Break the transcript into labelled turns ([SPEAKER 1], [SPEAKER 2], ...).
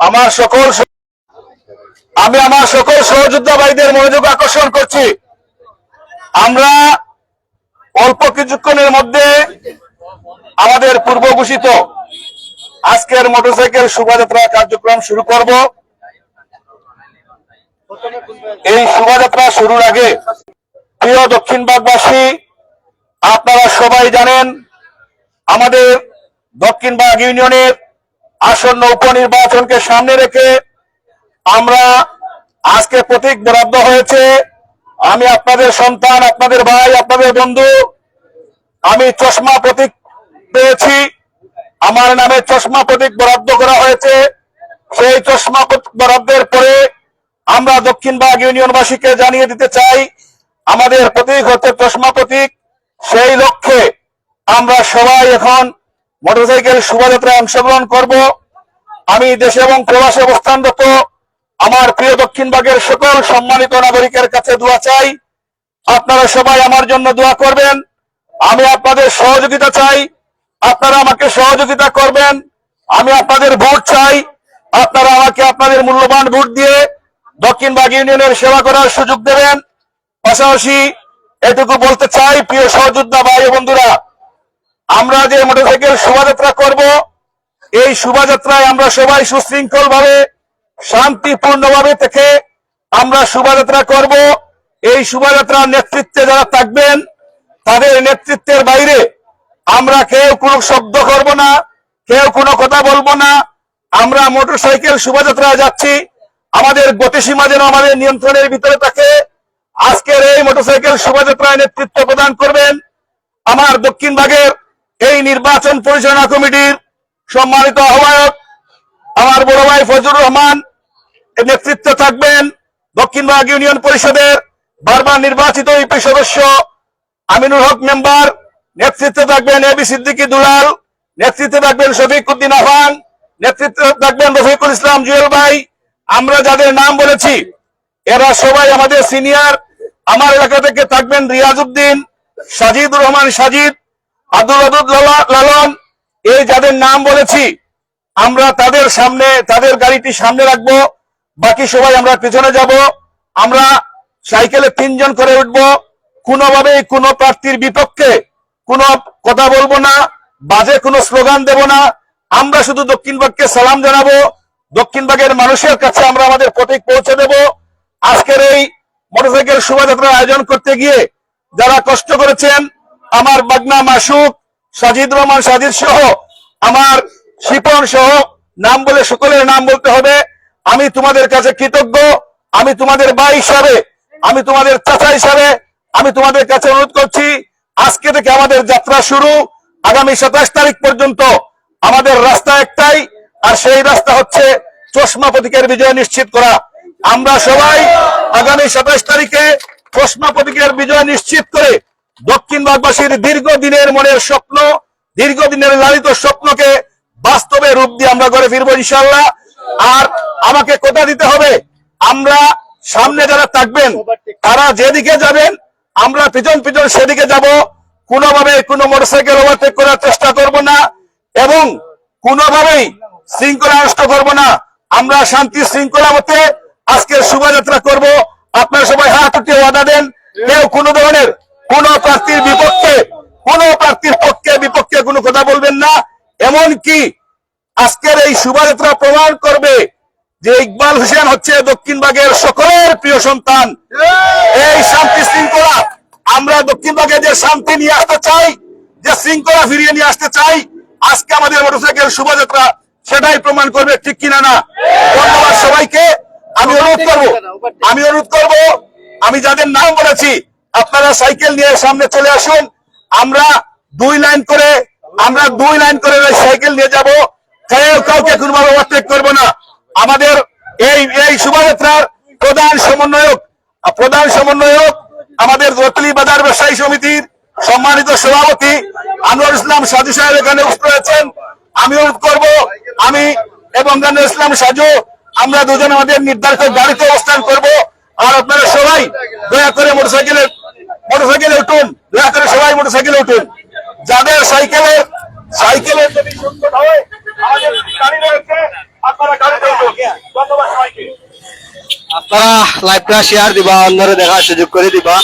[SPEAKER 1] আমার সকল আমি আমার সকল সহযোদ্ধা ভাইদের মনোযোগ আকর্ষণ করছি। আমরা অল্প কিছুক্ষণের মধ্যে আমাদের পূর্ব ঘোষিত আজকের মোটরসাইকেল শোভাযাত্রা কার্যক্রম শুরু করব। এই শোভাযাত্রা শুরুর আগে প্রিয় দক্ষিণ দক্ষিণবাগবাসী আপনারা সবাই জানেন, আমাদের দক্ষিণবাগ ইউনিয়নের আসন্ন উপনির্বাচনকে সামনে রেখে আমরা আজকে প্রতীক বরাদ্দ হয়েছে। আমি আপনাদের সন্তান, আপনাদের ভাই, আপনাদের বন্ধু, আমি চশমা প্রতীক পেয়েছি। আমার নামে চশমা প্রতীক বরাদ্দ করা হয়েছে। সেই চশমা বরাদ্দের পরে আমরা দক্ষিণবাগ ইউনিয়নবাসীকে জানিয়ে দিতে চাই, আমাদের প্রতীক হচ্ছে চশমা প্রতীক। সেই লক্ষ্যে আমরা সবাই এখন মোটরসাইকেল শোভাযাত্রায় অংশগ্রহণ করব। আমি দেশে এবং প্রবাসে অবস্থানরত আমার প্রিয় দক্ষিণবাগের সকল সম্মানিত নাগরিকের কাছে দোয়া চাই। আপনারা সবাই আমার জন্য দোয়া করবেন। আমি আপনাদের সহযোগিতা চাই। আপনারা আমাকে সহযোগিতা করবেন। আমি আপনাদের ভোট চাই। আপনারা আমাকে আপনাদের মূল্যবান ভোট দিয়ে দক্ষিণবাগ ইউনিয়নের সেবা করার সুযোগ দেবেন। পাশাপাশি এটুকু বলতে চাই, প্রিয় সহযোদ্ধা ভাই বন্ধুরা আমরা যে মোটরসাইকেল শোভাযাত্রা করব, এই শোভাযাত্রায় আমরা সবাই সুশৃঙ্খল ভাবে শান্তিপূর্ণ ভাবে থেকে আমরা শোভাযাত্রা করব। এই শোভাযাত্রার নেতৃত্বে যারা থাকবেন, তাদের নেতৃত্বের বাইরে আমরা কেউ কোনো শব্দ করব না, কেউ কোনো কথা বলব না। আমরা মোটরসাইকেল শোভাযাত্রায় যাচ্ছি। আমাদের গতিসীমা যেন আমাদের নিয়ন্ত্রণের ভিতরে থাকে। আজকের এই মোটরসাইকেল শোভাযাত্রায় নেতৃত্ব প্রদান করবেন আমার দক্ষিণ ভাগের এই নির্বাচন পরিচালনা কমিটির সম্মানিত আহ্বায়ক আমার বড় ভাই ফজলুর রহমান, এর নেতৃত্বে থাকবেন দক্ষিণবাগ ইউনিয়ন পরিষদের বারবার নির্বাচিত ইপি সদস্য আমিনুল হক মেম্বার, নেতৃত্বে থাকবেন এবি সিদ্দিকী দুলাল, নেতৃত্বে থাকবেন শফিক উদ্দিন আহ্বান, নেতৃত্বে থাকবেন রফিকুল ইসলাম জুয়েল ভাই। আমরা যাদের নাম বলেছি, এরা সবাই আমাদের সিনিয়র। আমার এলাকা থেকে থাকবেন রিয়াজউদ্দিন সাজিদুর রহমান সাজিদ আব্দুল আদুদ লালা- লালন এই যাদের নাম বলেছি, আমরা তাদের সামনে, তাদের গাড়িটি সামনে রাখব, বাকি সবাই আমরা পিছনে যাব, আমরা সাইকেলে তিনজন করে উঠব কোনোভাবে কোনো প্রার্থীর বিপক্ষে কোনো কথা বলব না, বাজে কোনো স্লোগান দেব না, আমরা শুধু দক্ষিণবাগকে সালাম জানাব দক্ষিণবাগের মানুষের কাছে আমরা আমাদের প্রতীক পৌঁছে দেব। আজকের এই মোটরসাইকেল শোভাযাত্রার আয়োজন করতে গিয়ে যারা কষ্ট করেছেন আমার বাগনা মাসুক, সাজিদ রহমান, সাজিদ সহ, আমার শিপন সহ, নাম বলে সকলের নাম বলতে হবে। আমি তোমাদের কাছে কৃতজ্ঞ, আমি তোমাদের ভাই হিসাবে, আমি তোমাদের চাচা হিসাবে, আমি তোমাদের কাছে অনুরোধ করছি, আজকে থেকে আমাদের যাত্রা শুরু, আগামী সাতাশ তারিখ পর্যন্ত আমাদের রাস্তা একটাই, আর সেই রাস্তা হচ্ছে চশমা প্রতীকের বিজয় নিশ্চিত করা। আমরা সবাই আগামী সাতাশ তারিখে চশমা প্রতীকের বিজয় নিশ্চিত করে দক্ষিণ বাগবাসীর দীর্ঘদিনের মনের স্বপ্ন, দীর্ঘদিনের লালিত স্বপ্নকে বাস্তবে রূপ দিয়ে আমরা করে ফিরবো ইনশাল্লাহ আর আমাকে কথা দিতে হবে? আমরা সামনে যারা থাকবেন, তারা যেদিকে যাবেন, আমরা পিছন পিছন সেদিকে যাব। কোনোভাবে কোনো মোটরসাইকেল ওভারটেক করার চেষ্টা করব না এবং কোনোভাবেই শৃঙ্খলা নষ্ট করব না। আমরা শান্তি শৃঙ্খলা মতে আজকের শোভাযাত্রা করব। আপনারা সবাই হাত উঠিয়ে ওয়াদা দেন, কেউ কোনো ধরনের কোন প্রার্থীর বিপক্ষে কোন প্রার্থীর পক্ষে বিপক্ষে কোনো কথা বলবেন না এমন কি? আজকের এই শোভাযাত্রা প্রমাণ করবে যে ইকবাল হোসেন হচ্ছে দক্ষিণবাগের সকলের প্রিয় সন্তান। এই শান্তি শৃঙ্খলা আমরা দক্ষিণবাগে যে শান্তি নিয়ে আসতে চাই যে শৃঙ্খলা ফিরিয়ে নিয়ে আসতে চাই আজকে আমাদের মোটরসাইকেল শোভাযাত্রা সেটাই প্রমাণ করবে ঠিক কিনা না? ধন্যবাদ সবাইকে। আমি অনুরোধ করব আমি অনুরোধ করব আমি যাদের নাম বলেছি আপনারা সাইকেল নিয়ে সামনে চলে আসুন। আমরা দুই লাইন করে আমরা দুই লাইন করে সাইকেল নিয়ে যাব। কেউ কাউকে কোনোভাবে ওভারটেক করব না। আমাদের এই এই শোভাযাত্রার প্রধান সমন্বয়ক প্রধান সমন্বয়ক আমাদের রতলি বাজার ব্যবসায়ী সমিতির সম্মানিত সভাপতি আনোয়ার ইসলাম সাজু সাহেব এখানে উপস্থিত রয়েছেন আমি অনুরোধ করব, আমি এবং আনোয়ার ইসলাম সাজু, আমরা দুজন আমাদের নির্ধারিত গাড়িতে অবস্থান করব। আর আপনারা সবাই দয়া করে মোটরসাইকেলে মোটরসাইকেলে উঠুন। দয়া করে সবাই মোটরসাইকেলে উঠুন। যাদের সাইকেলে সাইকেলের যদি সংকট হয়, আমাদের গাড়ি রয়েছে, আপনারা গাড়ি ধন্যবাদ সবাইকে।
[SPEAKER 2] আপনারা লাইভটা শেয়ার দিবা, অন্যরে দেখার সুযোগ করে দিবা।